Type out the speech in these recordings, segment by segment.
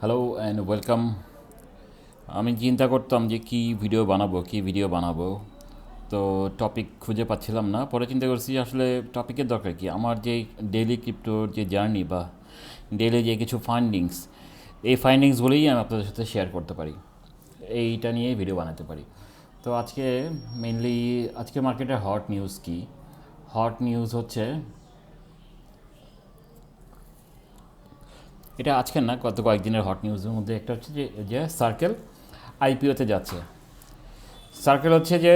Hello and welcome আমি চিন্তা করতাম যে কি ভিডিও বানাবো, কি ভিডিও বানাবো। তো টপিক খুঁজে পাচ্ছিলাম না। পরে চিন্তা করছি আসলে টপিকের দরকার কি? আমার যে ডেইলি ক্রিপ্টোর যে জার্নি বা ডেইলি যে কিছু ফাইন্ডিংস এই ফাইন্ডিংসগুলোই আমি আপনাদের সাথে শেয়ার করতে পারি। এইটা নিয়েই ভিডিও বানাতে পারি। তো আজকে মেনলি আজকে মার্কেটের হট নিউজ কি? হট নিউজ হচ্ছে এটা আজকের না, গত কয়েকদিনের হট নিউজের মধ্যে একটা হচ্ছে যে যে সার্কেল আইপিওতে যাচ্ছে। সার্কেল হচ্ছে যে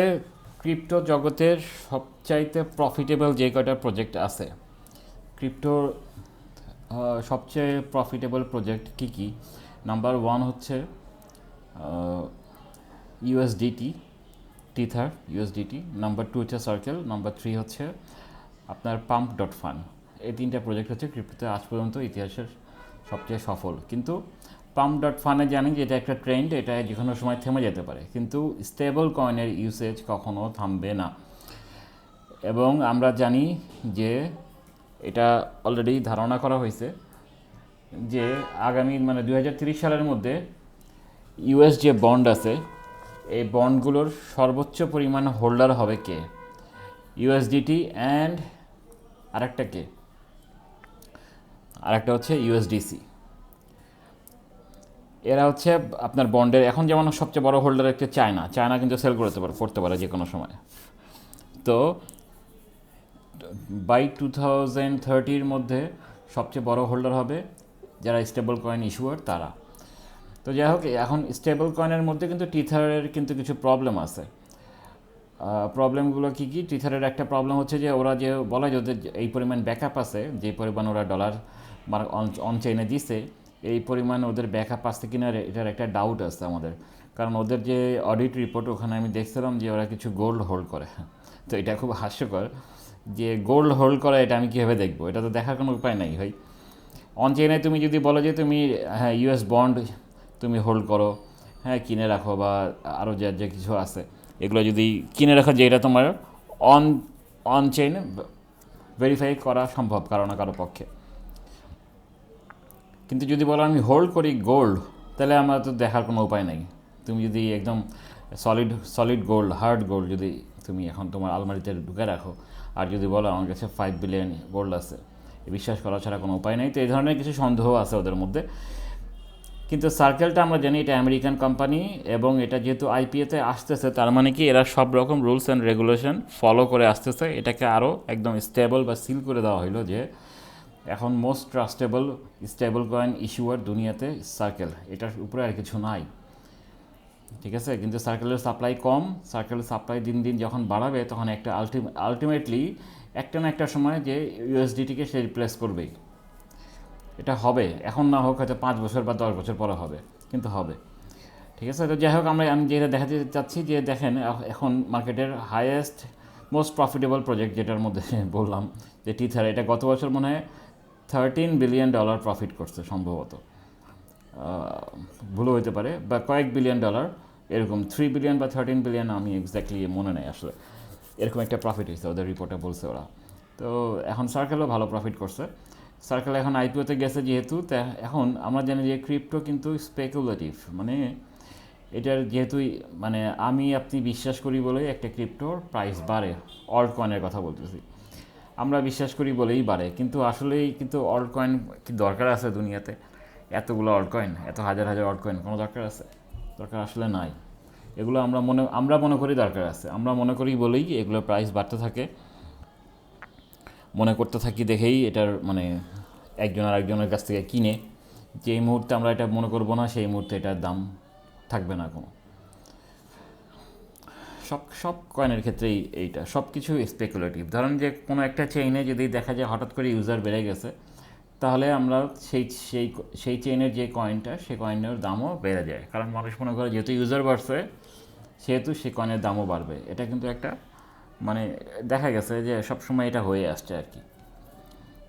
ক্রিপ্টো জগতের সবচাইতে প্রফিটেবল যে কয়টা প্রজেক্ট আছে ক্রিপ্টোর সবচেয়ে প্রফিটেবল প্রজেক্ট কী কী? নাম্বার ওয়ান হচ্ছে USDT tether USDT number two হচ্ছে সার্কেল নাম্বার থ্রি হচ্ছে আপনার পাম্প ডট ফান এই তিনটা প্রজেক্ট হচ্ছে ক্রিপ্টোতে আজ পর্যন্ত ইতিহাসের সবচেয়ে সফল। কিন্তু পাম্প ডট ফানে জানি যে এটা একটা ট্রেন্ড এটা যে কোনো সময় থেমে যেতে পারে। কিন্তু স্টেবল কয়েনের ইউসেজ কখনো থামবে না। এবং আমরা জানি যে এটা অলরেডি ধারণা করা হয়েছে যে আগামী মানে দুই হাজার ত্রিশ সালের মধ্যে ইউএস যে বন্ড আছে, এই বন্ডগুলোর সর্বোচ্চ পরিমাণ হোল্ডার হবে কে? ইউএসডিটি অ্যান্ড আরেকটা কে? আরেকটা হচ্ছে ইউএসডিসি এরা হচ্ছে আপনার বন্ডের, এখন যেমন সবচেয়ে বড় হোল্ডার একটা চায়না চায়না কিন্তু সেল করতে পারে করতে পারে যে কোনো সময়। তো বাই টু থাউজেন্ড থার্টির মধ্যে সবচেয়ে বড় হোল্ডার হবে যারা স্টেবল কয়েন ইস্যুয়ার তারা। তো যাই হোক, এখন স্টেবল কয়েনের মধ্যে কিন্তু টিথারের কিন্তু কিছু প্রবলেম আছে। প্রবলেমগুলো কী কী? টিথারের একটা প্রবলেম হচ্ছে যে ওরা যে বলা যে ওদের এই পরিমাণ ব্যাকআপ আছে, যে পরিমাণ ওরা ডলার মানে অন চেইনে দিছে, এই পরিমাণ ওদের ব্যাকআপ আসছে কিনা এটার একটা ডাউট আছে আমাদের। কারণ ওদের যে অডিট রিপোর্ট ওখানে আমি দেখছিলাম যে ওরা কিছু গোল্ড হোল্ড করে। তো এটা খুব হাস্যকর যে গোল্ড হোল্ড করা এটা আমি কীভাবে দেখব? এটা তো দেখার কোনো উপায় নাই ভাই। অন চেইনে তুমি যদি বলো যে তুমি হ্যাঁ ইউএস বন্ড তুমি হোল্ড করো হ্যাঁ কিনে রাখো বা আরও যা, যে কিছু আছে, এগুলো যদি কিনে রাখো যে এটা তোমার অন অন চেইন ভেরিফাই করা সম্ভব, কারও না কারও পক্ষে। কিন্তু যদি বলো আমি হোল্ড করি গোল্ড তাহলে আমার তো দেখার কোনো উপায় নেই। তুমি যদি একদম solid solid gold hard gold যদি তুমি এখন তোমার আলমারিতে ঢুকে রাখো, আর যদি বলো আমার কাছে ফাইভ বিলিয়ন গোল্ড আছে বিশ্বাস করা ছাড়া কোনো উপায় নেই। তো এই ধরনের কিছু সন্দেহ আছে ওদের মধ্যে। কিন্তু সার্কেলটা আমরা জানি এটা আমেরিকান কোম্পানি এবং এটা যেহেতু আইপিএতে আসতেছে, তার মানে কি এরা সব রকম রুলস অ্যান্ড রেগুলেশন ফলো করে আসতেছে। এটাকে আরও একদম স্টেবল বা সিল করে দেওয়া হলো যে এখন most trustable stable coin issuer দুনিয়াতে সার্কেল এটার উপরে আর কিছু নাই। ঠিক আছে? কিন্তু সার্কেলের সাপ্লাই কম সার্কেলের সাপ্লাই দিন দিন যখন বাড়াবে, তখন একটা আলটিম আলটিমেটলি একটা না একটা সময় যে ইউএসডিটিকে সে রিপ্লেস করবেই। এটা হবে। এখন না হোক হয়তো পাঁচ বছর বা দশ বছর পরে হবে, কিন্তু হবে। ঠিক আছে? তো যাই হোক, আমরা, আমি যেটা দেখাতে চাচ্ছি যে দেখেন এখন মার্কেটের হাইয়েস্ট মোস্ট প্রফিটেবল প্রজেক্ট যেটার মধ্যে বললাম, যে টিথার এটা গত বছর মনে হয় থার্টিন বিলিয়ন ডলার প্রফিট করছে সম্ভবত। ভুলও হতে পারে, বা কয়েক বিলিয়ন ডলার এরকম থ্রি বিলিয়ন বা থার্টিন বিলিয়ন আমি এক্স্যাক্টলি মনে নেই আসলে। এরকম একটা প্রফিট হয়েছে ওদের রিপোর্টে বলছে ওরা। তো এখন সার্কেলও ভালো প্রফিট করছে। সার্কেল এখন আইপিওতে গেছে যেহেতু এখন আমরা জানি যে ক্রিপ্টো কিন্তু স্পেকুলেটিভ মানে এটার যেহেতু মানে আমি আপনি বিশ্বাস করি বলে একটা ক্রিপ্টোর প্রাইস বাড়ে। অল্ট কয়েনের কথা বলতেছি। আমরা বিশ্বাস করি বলেই বাড়ে। কিন্তু আসলেই কিন্তু অল্ট কয়েন কি দরকার আছে দুনিয়াতে? এতগুলো অল্ট কয়েন এত হাজার হাজার অল্ট কয়েন কোনো দরকার আছে? দরকার আসলে নাই। এগুলো আমরা মনে আমরা মনে করি দরকার আছে। আমরা মনে করি বলেই এগুলোর প্রাইস বাড়তে থাকে। মনে করতে থাকি দেখেই এটার মানে একজন আর একজনের কাছ থেকে কিনে। যেই মুহূর্তে আমরা এটা মনে করব না, সেই মুহূর্তে এটার দাম থাকবে না কোনো। সব সব কয়েনের ক্ষেত্রেই এইটা সব কিছু স্পেকুলেটিভ ধরেন যে কোনো একটা চেইনে যদি দেখা যায় হঠাৎ করে ইউজার বেড়ে গেছে, তাহলে আমরা সেই সেই সেই চেইনের যে কয়েনটা সেই কয়েনের দামও বেড়ে যায়। কারণ মানুষ মনে করে যেহেতু ইউজার বাড়ছে, সেহেতু সেই কয়েনের দামও বাড়বে। এটা কিন্তু একটা মানে দেখা গেছে যে সব সময় এটা হয়ে আসছে আর কি।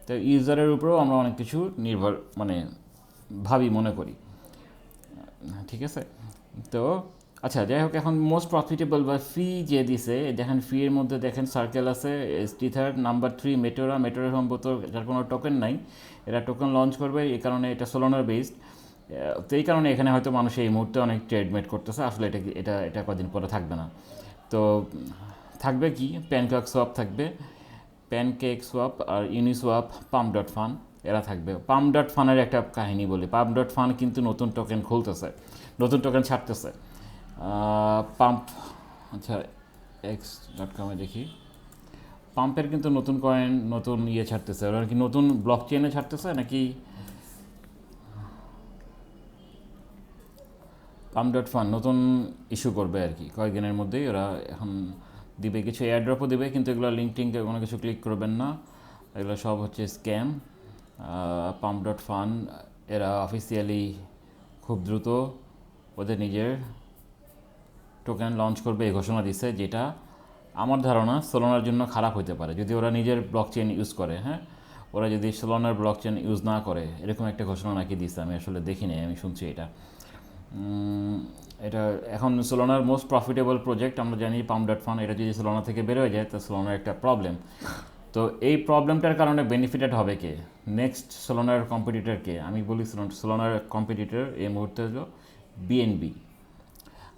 তো ইউজারের উপরেও আমরা অনেক কিছু নির্ভর মানে ভাবি, মনে করি। ঠিক আছে? তো আচ্ছা যাই হোক, এখন মোস্ট প্রফিটেবল বা ফি যে দিছে, দেখেন ফি এর মধ্যে দেখেন সার্কেল আছে স্টিথার নাম্বার থ্রি মেটোরা মেটোরা সম্ভবত এটার কোনো টোকেন নাই। এরা টোকেন লঞ্চ করবে, এই কারণে এটা সোলোনার বেসড তো এই কারণে এখানে হয়তো মানুষ এই মুহূর্তে অনেক ট্রেডমেট করতেছে, আসলে এটা এটা এটা কদিন পরে থাকবে না। তো, থাকবে কি? প্যানকেক সোয়াপ থাকবে। প্যানকেক সোয়াপ আর ইউনিসোয়াপ পাম্প ডট ফান এরা থাকবে। পাম্প ডট ফানের একটা কাহিনী বলি। পাম্প ডট ফান কিন্তু নতুন টোকেন খুলতেছে, নতুন টোকেন ছাড়তেছে। পাম্প আচ্ছা এক্স ডট কমে দেখি। পাম্পের কিন্তু নতুন কয়েন নতুন ইয়ে ছাড়তেছে। ওরা কি নতুন ব্লক চেনে ছাড়তেছে নাকি? পাম্প ডট ফান নতুন ইস্যু করবে আর কি। কয়েকদিনের মধ্যেই ওরা এখন দিবে। কিছু এয়ারড্রপও দিবে, কিন্তু এগুলো লিঙ্ক টিঙ্কে কোনো কিছু ক্লিক করবেন না। এগুলো সব হচ্ছে স্ক্যাম পাম্প ডট ফান এরা অফিসিয়ালি খুব দ্রুত ওদের নিজের টোকেন লঞ্চ করবে এই ঘোষণা দিছে যেটা আমার ধারণা সোলোনার জন্য খারাপ হতে পারে। যদি ওরা নিজের ব্লক চেন ইউজ করে হ্যাঁ? ওরা যদি সোলোনার ব্লক চেন ইউজ না করে, এরকম একটা ঘোষণা নাকি দিচ্ছে আমি আসলে দেখিনি আমি শুনছি এটা। এটা এখন সোলোনার মোস্ট প্রফিটেবল প্রজেক্ট আমরা জানি পাম্প ডট ফান এটা যদি সোলোনা থেকে বেরোয় যায়, তো সোলোনার একটা প্রবলেম তো এই প্রবলেমটার কারণে বেনিফিটেড হবে কে? নেক্সট সোলোনার কম্পিটিটর কে? আমি বলি সোলোনার কম্পিটিটর এই মুহূর্তে হলো বিএনবি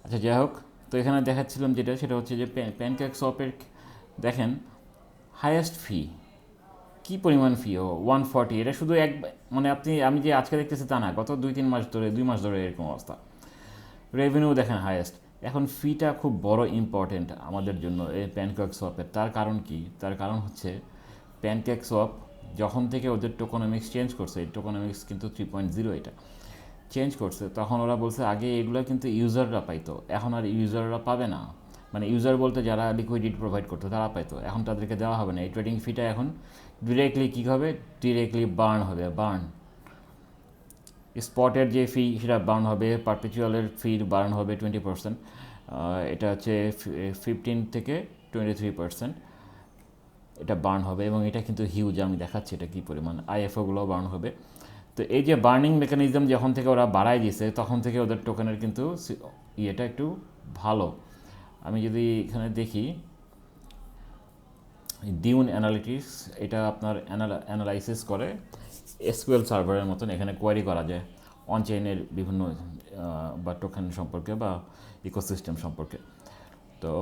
আচ্ছা যাই হোক তো এখানে দেখাচ্ছিলাম যেটা, সেটা হচ্ছে যে প্যানকেক শপের দেখেন হায়েস্ট ফি কি পরিমাণ ফি ও ওয়ান ফর্টি এটা শুধু এক মানে আপনি, আমি যে আজকে দেখতেছি তা না, গত দুই, তিন মাস ধরে, দুই মাস ধরে এরকম অবস্থা। রেভিনিউ দেখেন হায়েস্ট এখন ফিটা খুব বড় ইম্পর্টেন্ট আমাদের জন্য এই প্যানকেক সোয়াপের তার কারণ কি? তার কারণ হচ্ছে প্যানকেক সোয়াপ যখন থেকে ওদের টোকোনমিক্স চেঞ্জ করছে, এই টোকোনমিক্স কিন্তু থ্রি পয়েন্ট জিরো এটা। চেঞ্জ করছে, তখন ওরা বলছে আগে এগুলো কিন্তু ইউজাররা পাইতো, এখন আর ইউজাররা পাবে না। মানে ইউজার বলতে যারা লিকুইডিটি প্রোভাইড করতো তারা পাইতো, এখন তাদেরকে দেওয়া হবে না। এই ট্রেডিং ফিটা এখন ডিরেক্টলি কী হবে? ডিরেক্টলি বার্ন হবে বার্ন স্পটের যে ফি সেটা বার্ন হবে পারপিচুয়ালের ফি বার্ন হবে টোয়েন্টি পার্সেন্ট এটা হচ্ছে ফিফটিন থেকে টোয়েন্টি থ্রি পার্সেন্ট এটা বার্ন হবে এবং এটা কিন্তু হিউজ আমি দেখাচ্ছি এটা কী পরিমাণ। আইএফওগুলো বার্ন হবে। তো এই যে বার্নিং মেকানিজম যখন থেকে ওরা বাড়ায় দিয়েছে, তখন থেকে ওদের টোকেনের কিন্তু ইয়েটা একটু ভালো। আমি যদি এখানে দেখি ডিউন অ্যানালিটিক্স এটা আপনার অ্যানালাইসিস করে এসকিউএল সার্ভারের মতন এখানে কোয়ারি করা যায় অনচেইনের বিভিন্ন বা টোকেন সম্পর্কে বা ইকোসিস্টেম সম্পর্কে। তো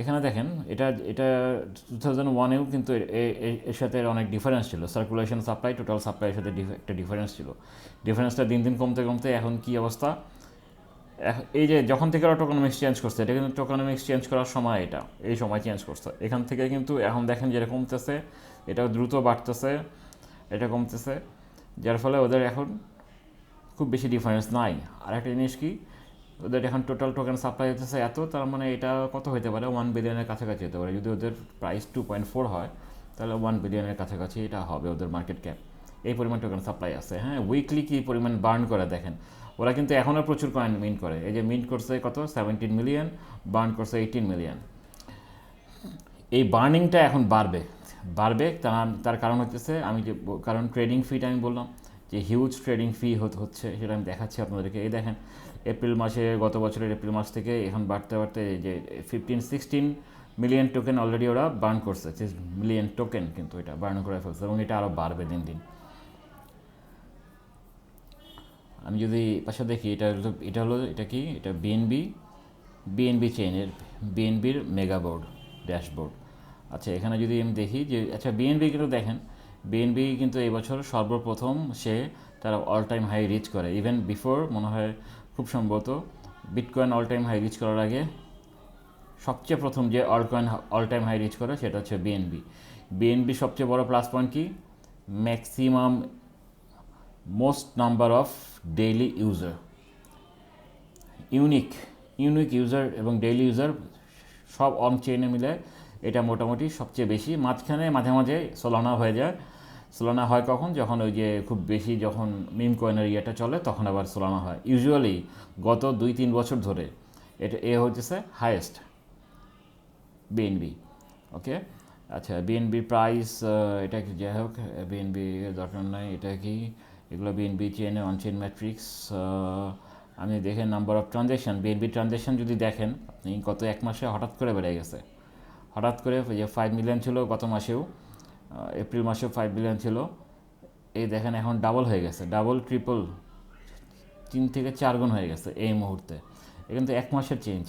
এখানে দেখেন, এটা এটা টু থাউজেন্ড ওয়ানেও কিন্তু এর সাথে অনেক ডিফারেন্স ছিল। সার্কুলেশন সাপ্লাই টোটাল সাপ্লাইয়ের সাথে একটা ডিফারেন্স ছিল। ডিফারেন্সটা দিন দিন কমতে কমতে এখন কি অবস্থা? এই যে যখন থেকে ওরা টোকনমিক্স চেঞ্জ করছে, এটা কিন্তু টোকনমিক্স চেঞ্জ করার সময় এটা, এই সময় চেঞ্জ করছে। এখান থেকে কিন্তু এখন দেখেন যেটা কমতেছে, এটা দ্রুত বাড়তেছে, এটা কমতেছে, যার ফলে ওদের এখন খুব বেশি ডিফারেন্স নাই। আর একটা জিনিস কি ওদের এখন টোটাল টোকেন সাপ্লাই হতেছে এত, তার মানে এটা কত হতে পারে? ওয়ান বিলিয়নের কাছাকাছি হতে পারে। যদি ওদের প্রাইস টু পয়েন্ট ফোর হয়, তাহলে ওয়ান বিলিয়নের কাছাকাছি এটা হবে ওদের মার্কেট ক্যাপ এই পরিমাণ টোকেন সাপ্লাই আছে। হ্যাঁ উইকলি কী পরিমাণ বার্ন করে দেখেন? ওরা কিন্তু এখনও প্রচুর কয়েন মিন্ট করে। এই যে মিন্ট করছে কত? সেভেন্টিন মিলিয়ন বার্ন করছে এইটিন মিলিয়ন এই বার্নিংটা এখন বাড়বে। বাড়বে, তার কারণ হচ্ছে আমি যে কারণ ট্রেডিং ফিটা আমি বললাম, যে হিউজ ট্রেডিং ফি হচ্ছে, সেটা আমি দেখাচ্ছি আপনাদেরকে। এই দেখেন এপ্রিল মাসে, গত বছরের এপ্রিল মাস থেকে এখন বাড়তে বাড়তে যে fifteen sixteen million token already ওরা বার্ন করছে। মিলিয়ন টোকেন কিন্তু এটা বার্ন করে ফেলছে এবং এটা আরও বাড়বে দিন দিন। আমি যদি পাশে দেখি, এটা হলো এটা হলো, এটা কি? এটা বিএনবি বিএনবি চেইনের বিএনবির মেগা বোর্ড ড্যাশবোর্ড আচ্ছা এখানে যদি আমি দেখি যে আচ্ছা বিএনবি কিন্তু দেখেন বিএনবি কিন্তু এই বছর সর্বপ্রথম সে তারা অল টাইম হাই রিচ করে। ইভেন বিফোর মনে হয় খুব সম্ভবত bitcoin all time high reach করার আগে সবচেয়ে প্রথম যে all coin all time high reach করে সেটা হচ্ছে বিএনবি বিএনবি সবচেয়ে বড় প্লাস পয়েন্ট কি? Maximum most number of daily user unique unique user এবং ডেইলি ইউজার সব অন চেইনে মিলে এটা মোটামুটি সবচেয়ে বেশি। মাঝখানে মাঝে মাঝে সোলানা হয়ে যায়। সোলানা হয় কখন? যখন ওই যে খুব বেশি যখন মিম কয়েনের ইয়েটা চলে, তখন আবার সোলানা হয়। ইউজুয়ালি গত দুই তিন বছর ধরে এটা, এ হচ্ছে হায়েস্ট বিএনবি ওকে আচ্ছা বিএনবি প্রাইস এটা কি যাই হোক বিএনবি দরকার নাই, এটা কি? এগুলো বিএনবি চেনে অনচেন ম্যাট্রিক্স আমি দেখেন number of transaction BNB transaction যদি দেখেন, আপনি গত এক মাসে হঠাৎ করে বেড়ে গেছে। হঠাৎ করে যে ফাইভ মিলিয়ন ছিল গত মাসেও এপ্রিল মাসেও ফাইভ মিলিয়ন ছিল। এই দেখেন এখন ডাবল হয়ে গেছে ডাবল ট্রিপল তিন থেকে চার গুণ হয়ে গেছে এই মুহূর্তে। এ কিন্তু এক মাসের চেঞ্জ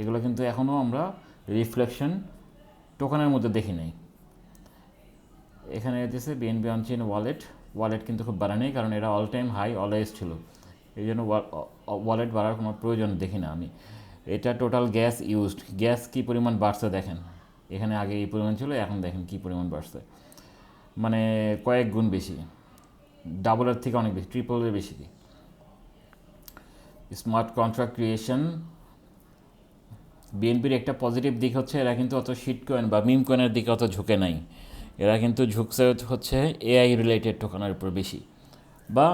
এগুলো কিন্তু এখনও আমরা রিফ্লেকশন টোকানের মধ্যে দেখি নাই। এখানে দিয়েছে বিএনবি অনচেন ওয়ালেট ওয়ালেট কিন্তু খুব বাড়া নেই, কারণ এরা অল টাইম হাই অলওয়েজ ছিল। এই জন্য ওয়ালেট বাড়ার কোনো প্রয়োজন দেখি না আমি। এটা টোটাল গ্যাস ইউজড গ্যাস কী পরিমাণ বাড়ছে দেখেন। এখানে আগে এই পরিমাণ ছিল, এখন দেখেন কী পরিমাণ বাড়ছে। মানে কয়েক গুণ বেশি। ডাবলের থেকে অনেক বেশি ট্রিপলের বেশি। স্মার্ট কন্ট্রাক্ট ক্রিয়েশন বিএনপির একটা পজিটিভ দিক হচ্ছে, এরা কিন্তু অত শিট কয়েন বা মিম কয়েনের দিকে অত ঝুঁকে নাই। এরা কিন্তু ঝুঁকছে হচ্ছে এআই রিলেটেড টোকানের উপর বেশি বা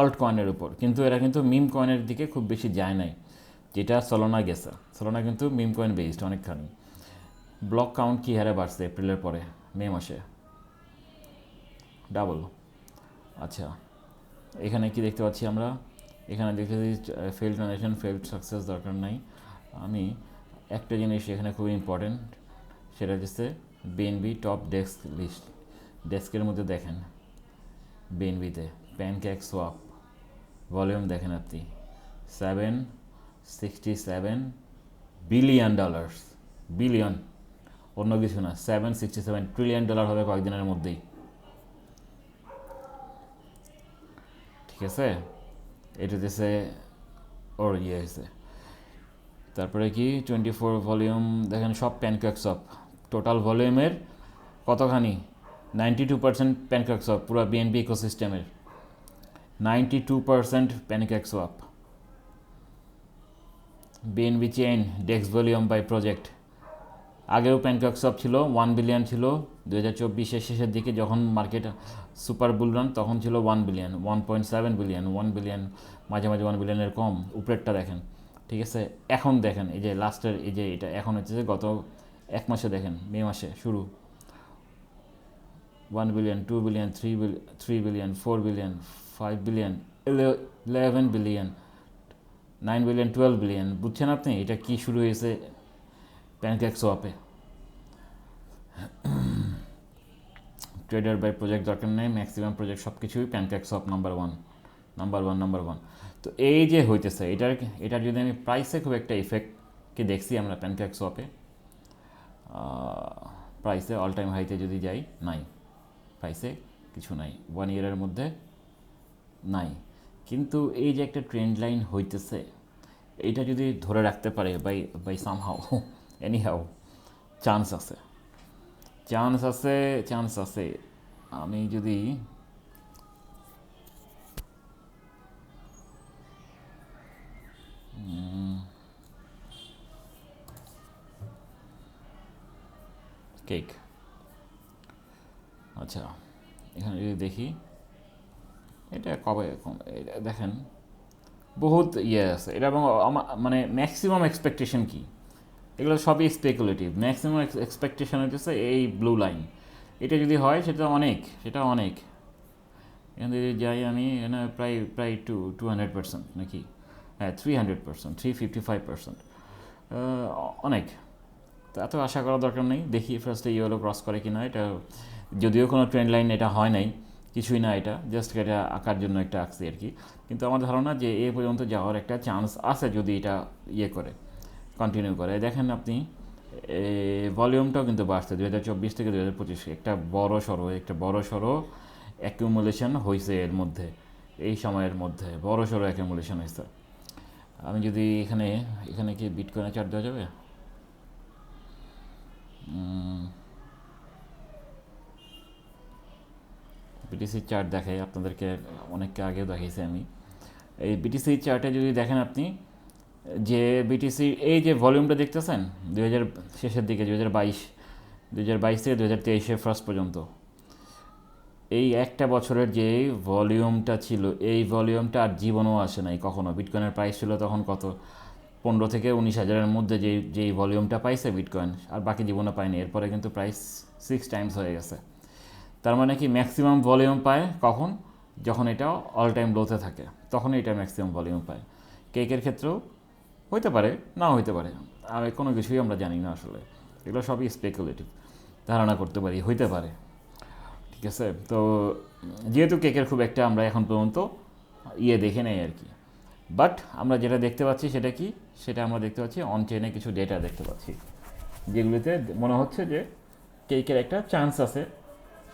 অল্ট কয়েনের উপর। কিন্তু এরা কিন্তু মিম কয়েনের দিকে খুব বেশি যায় নাই, যেটা সলোনা গেছে। সলোনা কিন্তু মিম কয়েন বেসড অনেকখানি। ব্লক কাউন্ট কী হারে বাড়ছে এপ্রিলের পরে? মে মাসে? ডাবল। আচ্ছা এখানে কি দেখতে পাচ্ছি আমরা? এখানে দেখতে পাচ্ছি ফেল্ড ট্রানজেকশন ফেল্ড সাকসেস দরকার নাই। আমি একটা জিনিস এখানে খুব ইম্পর্টেন্ট সেটা হচ্ছে বিএনবি টপ ডেস্ক লিস্ট ডেস্কের মধ্যে দেখেন বিএনবিতে প্যানকেক সোয়াপ ভলিউম দেখেন আপনি। Seven sixty seven billion dollars billion অন্য কিছু না seven sixty seven trillion dollar হবে কয়েকদিনের মধ্যেই। ঠিক আছে? এটা হচ্ছে ওর ইয়ে হয়েছে। তারপরে কি? টোয়েন্টি ফোর ভলিউম দেখেন সব প্যানকেক সব টোটাল ভলিউমের কতখানি? Ninety two percent pancake swap পুরো BNP ইকোসিস্টেমের ninety two percent pancake swap BNB chain DEX volume by project আগেও প্যানকক সপ ছিল ওয়ান বিলিয়ন ছিল। দু হাজার চব্বিশের শেষের দিকে যখন মার্কেট সুপার বুলরান তখন ছিল one billion one point seven billion one billion মাঝে মাঝে ওয়ান বিলিয়নের কম, উপরেরটা দেখেন। ঠিক আছে? এখন দেখেন, এই যে লাস্টের এই যে এটা, এখন হচ্ছে যে গত এক মাসে দেখেন, মে মাসে, শুরু। One billion two billion three three billion four billion five billion eleven billion nine billion twelve billion বুঝছেন আপনি? এটা কি শুরু হয়েছে? প্যানকেক সোয়াপে ট্রেডার বাই প্রজেক্ট দরকার নেই ম্যাক্সিমাম প্রজেক্ট সব কিছুই pancake swap number one number one number one তো এই যে হইতেছে, এটার এটার যদি আমি প্রাইসে খুব একটা ইফেক্টকে দেখছি আমরা প্যানকেক সোয়াপে প্রাইসে অল টাইম হাইতে যদি যাই, নাই। প্রাইসে কিছু নাই ওয়ান ইয়ারের মধ্যে নাই। কিন্তু এই যে একটা ট্রেন্ড লাইন হইতেছে এইটা যদি ধরে রাখতে পারে by by somehow anyhow chance আছে। চান্স আছে চান্স আছে। আমি যদি কেক। আচ্ছা এখানে যদি দেখি, এটা কবে দেখেন, বহুত ইয়ে আছে। এটা এবং আমার মানে ম্যাক্সিমাম এক্সপেকটেশন কি? এগুলো সবই স্পেকুলেটিভ ম্যাক্সিমাম এক্সপেকটেশন হচ্ছে এই ব্লু লাইন এটা যদি হয়, সেটা অনেক সেটা অনেক। এখানে যদি যাই আমি, এখানে প্রায় প্রায় টু টু হান্ড্রেড পার্সেন্ট নাকি? হ্যাঁ three hundred percent three fifty five percent অনেক। তো এত আশা করার দরকার নেই। দেখি ফার্স্টে ইয়েলো ক্রস করে কি না এটা। যদিও কোনো ট্রেন্ড লাইন এটা হয় নাই, কিছুই না এটা। জাস্ট এটা আঁকার জন্য একটা আঁকছি আর কি। কিন্তু আমার ধারণা যে এ পর্যন্ত যাওয়ার একটা চান্স আছে যদি এটা ইয়ে করে। কন্টিনিউ করে। দেখেন আপনি ভলিউমটাও কিন্তু বাড়ছে। দু হাজার চব্বিশ থেকে দু হাজার পঁচিশ। একটা বড় সড়ো, একটা বড় সড়ো অ্যাকিউমুলেশন হয়েছে এর মধ্যে, এই সময়ের মধ্যে। বড় সড়ো অ্যাকিউমুলেশন হয়েছে আমি যদি এখানে এখানে কি বিটকয়েনে চার্ট দেওয়া যাবে? বিটিসি চার্ট দেখাই। আপনাদেরকে অনেককে আগেও দেখিয়েছি আমি। এই বিটিসি চার্টে যদি দেখেন আপনি যে বিটিসি এই যে ভলিউমটা দেখতেছেন? দু হাজার শেষের দিকে দু হাজার বাইশ দু হাজার বাইশ থেকে দু হাজার তেইশে ফার্স্ট পর্যন্ত। এই একটা বছরের যে ভলিউমটা ছিল, এই ভলিউমটা আর জীবনও আসে নাই কখনো। বিটকয়েনের প্রাইস ছিল তখন কত? পনেরো থেকে উনিশ হাজারের মধ্যে যেই যেই ভলিউমটা পাইছে বিটকয়েন আর বাকি জীবনে পায়নি। এরপরে কিন্তু প্রাইস সিক্স টাইমস হয়ে গেছে। তার মানে কি ম্যাক্সিমাম ভলিউম পায় কখন? যখন এটা অল টাইম লোতে থাকে, তখনই এটা ম্যাক্সিমাম ভলিউম পায়। কেকের ক্ষেত্রেও হইতে পারে না হইতে পারে। আর কোনো কিছুই আমরা জানি না আসলে। এগুলো সবই স্পেকুলেটিভ ধারণা করতে পারি, হইতে পারে। ঠিক আছে? তো যেহেতু কেকের খুব একটা আমরা এখন পর্যন্ত ইয়ে দেখে নেই আর কি। বাট আমরা যেটা দেখতে পাচ্ছি সেটা কি? সেটা আমরা দেখতে পাচ্ছি অন চেনে কিছু ডেটা দেখতে পাচ্ছি। যেগুলিতে মনে হচ্ছে যে কেকের একটা চান্স আছে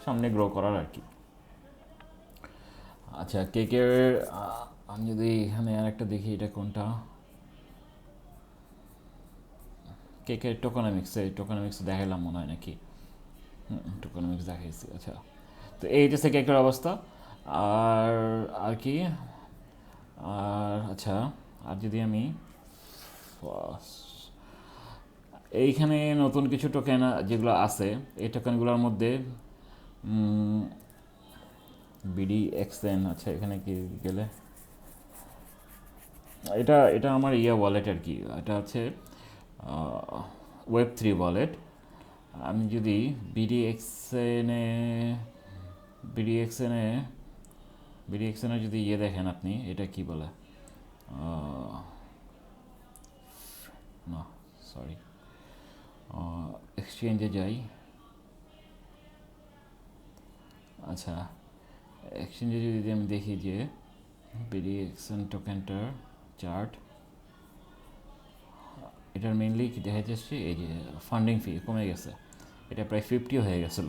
সামনে গ্রো করার আর কি। আচ্ছা কেকের আমি যদি এখানে আর একটা দেখি, এটা কোনটা? কেকের টোকোনমিক্সে টোকোনমিক্স দেখালাম মনে হয় নাকি? টোকোনমিক্স দেখাইছি আচ্ছা। তো এই হচ্ছে কেকের অবস্থা? আর আর কি? আর আচ্ছা আর যদি আমি এইখানে নতুন কিছু টোকেন যেগুলো আছে, এই টোকেনগুলোর মধ্যে বিডি এক্সএন আচ্ছা এখানে কি গেলে? এটা এটা আমার ইয়া ওয়ালেট আর কি, এটা হচ্ছে ওয়েব থ্রি ওয়ালেট আমি যদি বিডি এক্সএনে বিডি এক্সএনে বিডি এক্সএনে যদি ইয়ে দেখেন আপনি, এটা কি বলে? না সরি এক্সচেঞ্জে যাই। আচ্ছা এক্সচেঞ্জে যদি আমি দেখি যে বিডি এক্সএন টোকেনটার চার্ট এটার মেনলি কি যাচ্ছে, এই যে ফান্ডিং ফি কমে গেছে। এটা প্রায় ফিফটি হয়ে গেছিল।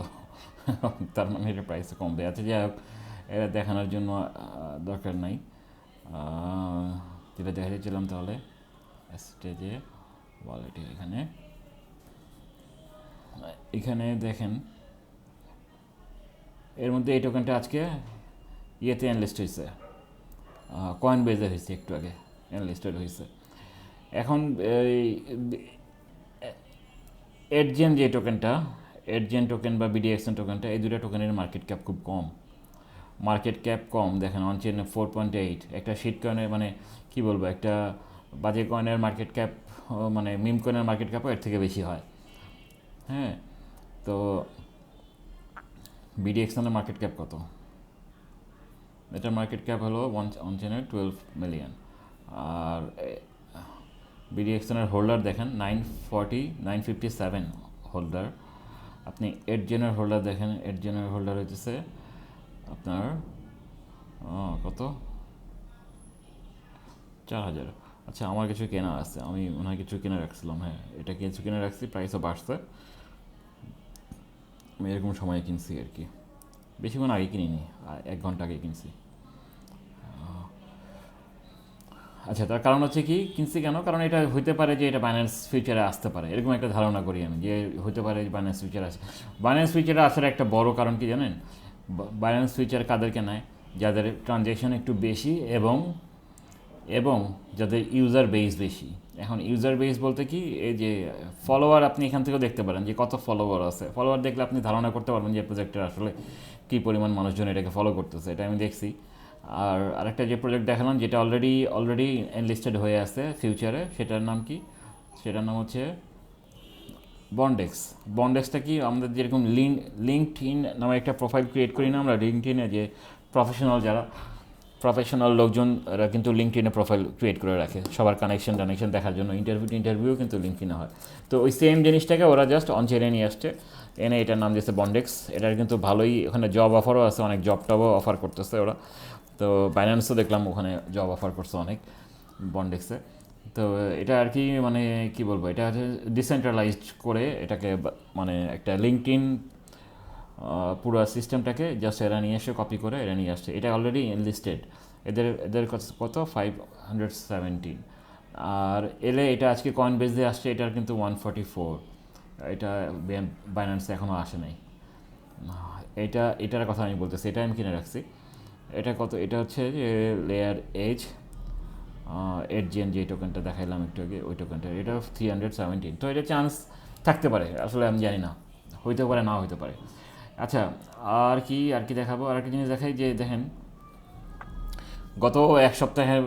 তার মানে এটা প্রাইস কমবে আচ্ছা যাই হোক, এটা দেখানোর জন্য দরকার নাই। যেটা দেখা যাচ্ছিলাম তাহলে স্টেজে ওয়ালেটে এখানে। এখানে দেখেন, এর মধ্যে এই টোকেনটা আজকে ইয়েতে এনলিস্ট হয়েছে। কয়েন বেজে হয়েছে একটু আগে এনলিস্টেড হয়েছে। এখন এই এডজেন যে টোকেনটা এডজেন টোকেন বা বিডিএক্সএন টোকেনটা এই দুটো টোকেনের মার্কেট ক্যাপ খুব কম। মার্কেট ক্যাপ কম, দেখেন অনচেন ফোর পয়েন্ট এইট একটা শিট কয়েনের মানে কি বলব, একটা বাজে কয়েনের মার্কেট ক্যাপ মানে মিম কয়েনের মার্কেট ক্যাপও এর থেকে বেশি হয়। হ্যাঁ তো বিডিএক্সএনের মার্কেট ক্যাপ কত? এটার মার্কেট ক্যাপ হলো ওয়ান অনচেনের টুয়েলভ মিলিয়ন আর বিডিএক্সএনের হোল্ডার দেখেন nine forty nine fifty seven holder. আপনি এইট জেনের হোল্ডার দেখেন এইট জেনের হোল্ডার হচ্ছে আপনার কত? চার হাজার। আচ্ছা আমার কিছু কেনা আছে, আমি মনে হয় কিছু কিনে রাখছিলাম হ্যাঁ এটা কিছু কিনে রাখছি প্রাইসও বাড়ছে। আমি এরকম সময় কিনছি আর কি। বেশিক্ষণ আগে কিনিনি এক ঘণ্টা আগে কিনছি। আচ্ছা তার কারণ হচ্ছে কি, কিনছি কেন? কারণ এটা হইতে পারে যে এটা বাইন্যান্স ফিউচারে আসতে পারে। এরকম একটা ধারণা করি আমি যে হইতে পারে যে বাইন্যান্স ফিউচারে আসে বাইন্যান্স ফিউচারে আসার একটা বড় কারণ কি জানেন? বাইন্যান্স ফিউচার কাদেরকে নেয়? যাদের ট্রানজ্যাকশন একটু বেশি এবং এবং যাদের ইউজার বেস বেশি। এখন ইউজার বেস বলতে কি, এই যে ফলোয়ার আপনি এখান থেকেও দেখতে পারেন যে কত ফলোয়ার আছে। ফলোয়ার দেখলে আপনি ধারণা করতে পারবেন যে প্রজেক্টের আসলে কী পরিমাণ মানুষজন এটাকে ফলো করতেছে। এটা আমি দেখছি। আর আরেকটা যে প্রজেক্ট দেখালাম, যেটা অলরেডি অলরেডি এনলিস্টেড হয়ে আছে ফিউচারে সেটার নাম কি? সেটার নাম হচ্ছে বন্ডেক্স বন্ডেক্সটা কি? আমাদের যেরকম লিঙ্ক লিঙ্কড ইন নামে একটা প্রোফাইল ক্রিয়েট করি না আমরা লিঙ্কড ইনে যে প্রফেশনাল যারা প্রফেশনাল লোকজন এরা কিন্তু লিঙ্কড ইনে প্রোফাইল ক্রিয়েট করে রাখে। সবার কানেকশন টানেকশন দেখার জন্য ইন্টারভিউ ইন্টারভিউ কিন্তু লিঙ্ক ইনে হয়। তো ওই সেম জিনিসটাকে ওরা জাস্ট অনচেনে নিয়ে আসছে। এনে এটার নাম দিয়েছে বন্ডেক্স এটার কিন্তু ভালোই, ওখানে জব অফারও আছে, অনেক জব টবও অফার করতেছে ওরা। তো বাইন্যান্সও দেখলাম ওখানে জব অফার করছে অনেক বন্ডেক্সে তো এটা আর কি মানে কি বলব, এটা হচ্ছে ডিসেন্ট্রালাইজড করে এটাকে মানে একটা লিঙ্কড ইন পুরো সিস্টেমটাকে জাস্ট এরা নিয়ে এসে কপি করে এরা নিয়ে আসছে। এটা অলরেডি এনলিস্টেড এদের এদের কত ফাইভ হান্ড্রেড সেভেন্টিন আর এলে এটা আজকে কয়েন বেস দিয়ে আসছে, এটার কিন্তু ওয়ান ফর্টি ফোর এটা বাইন্যান্সে এখনও আসে নাই। এটা, এটার কথা আমি বলতেছি, এটা আমি কিনে রাখছি। এটা কত? এটা হচ্ছে যে লেয়ার এজ এইট জেন যে টোকেনটা দেখাইলাম একটু আগে, ওই টোকেনটা এটা থ্রি হান্ড্রেড সেভেন্টিন তো এটা চান্স থাকতে পারে, আসলে আমি জানি না। হইতে পারে না হইতে পারে। আচ্ছা আর কি আর কি দেখাবো? আর একটা জিনিস দেখাই যে দেখেন, গত এক সপ্তাহের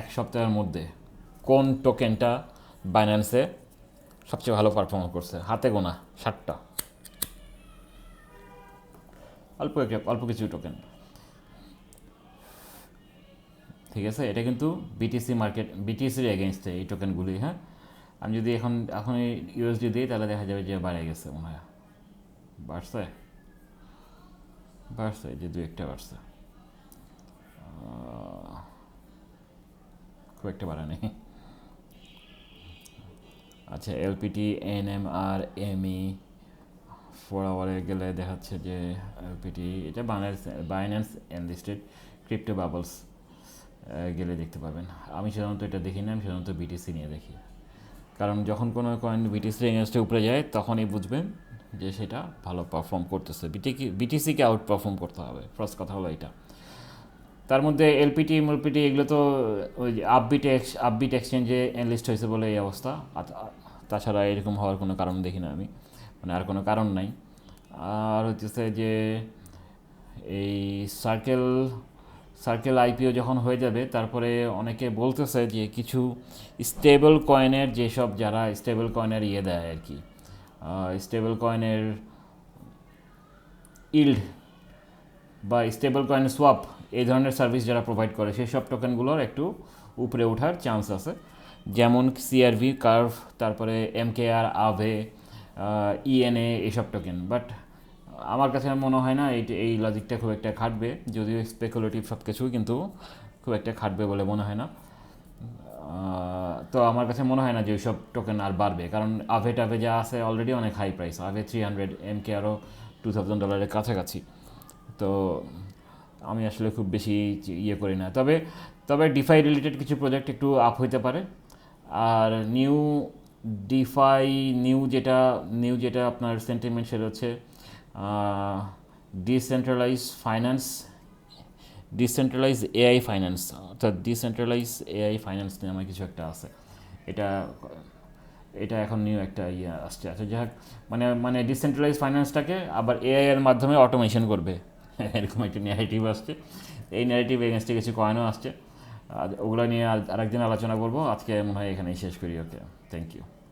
এক সপ্তাহের মধ্যে কোন টোকেনটা বাইন্যান্সে সবচেয়ে ভালো পারফর্ম করছে? হাতে গোনা, ষাটটা। অল্প একটা, অল্প কিছু টোকেন ঠিক আছে? এটা কিন্তু বিটিসি মার্কেট বিটিসির এগেনস্টে এই টোকেনগুলি হ্যাঁ? আমি যদি এখন এখন এই ইউএসডি দিই, তাহলে দেখা যাবে যে বাড়ে গেছে মনে হয়। বাড়ছে? বাড়ছে যে দু একটা বাড়ছে। খুব একটা বাড়ে নেই। আচ্ছা এলপিটি এন এম আর এমই ফোর আওয়ারে গেলে দেখাচ্ছে যে এলপিটি এটা Binance Binance enlisted crypto bubbles গেলে দেখতে পাবেন আমি সাধারণত এটা দেখি না, আমি সাধারণত বিটিসি নিয়ে দেখি। কারণ যখন কোনো কয়েন বিটিসি এগেনস্টে উপরে যায়, তখনই বুঝবেন যে সেটা ভালো পারফর্ম করতেছে। বিটিকে বিটিসিকে আউট পারফর্ম করতে হবে। ফার্স্ট কথা হলো এটা। তার মধ্যে এলপিটি এলপিটি এগুলো তো ওই আপবিট এক্স আপবিট এক্সচেঞ্জে এনলিস্ট হয়েছে বলে এই অবস্থা। তাছাড়া এরকম হওয়ার কোনো কারণ দেখি না আমি। মানে আর কোনো কারণ নাই। আর হচ্ছে যে এই সার্কেল সার্কেল আইপিও যখন হয়ে যাবে, তারপরে অনেকে বলতেছে যে কিছু স্টেবল কয়েনের যেসব যারা স্টেবল কয়েনের ইয়ে দেয় আর কি স্টেবল কয়েনের ইল্ড বা স্টেবল কয়েন সোয়াপ এই ধরনের সার্ভিস যারা প্রোভাইড করে সেই সব টোকেনগুলোর একটু উপরে ওঠার চান্স আছে। যেমন সিআরভি কার্ভ তারপরে এমকেআর আভে ইএনএ এইসব টোকেন বাট আমার কাছে মনে হয় না এই এই লজিকটা খুব একটা খাটবে। যদিও স্পেকুলেটিভ সব কিছুই কিন্তু খুব একটা খাটবে বলে মনে হয় না। তো আমার কাছে মনে হয় না যে ওইসব টোকেন আর বাড়বে। কারণ আভে টাভে যা আছে অলরেডি অনেক হাই প্রাইস আভে থ্রি হান্ড্রেড এম কে আরও টু থাউজেন্ড ডলারের কাছাকাছি। তো আমি আসলে খুব বেশি ইয়ে করি না। তবে তবে ডিফাই রিলেটেড কিছু প্রজেক্ট একটু আপ হইতে পারে। আর নিউ ডিফাই নিউ যেটা নিউ যেটা আপনার সেন্টিমেন্ট সেটা হচ্ছে decentralise finance decentralise AI finance অর্থাৎ ডিসেন্ট্রালাইজ এআই ফাইন্যান্স নামে কিছু একটা আছে। এটা এটা এখন নিউ একটা ইয়ে আসছে। আচ্ছা যাই হোক মানে মানে ডিসেন্ট্রালাইজ ফাইন্যান্সটাকে আবার এআই এর মাধ্যমে অটোমেশন করবে। এরকম একটা ন্যারেটিভ আসছে। এই ন্যারেটিভ এগেনস্টে কিছু কয়েনও আসছে। ওগুলো নিয়ে আর আরেকদিন আলোচনা করব। আজকে মনে হয় এখানেই শেষ করি ওকে থ্যাংক ইউ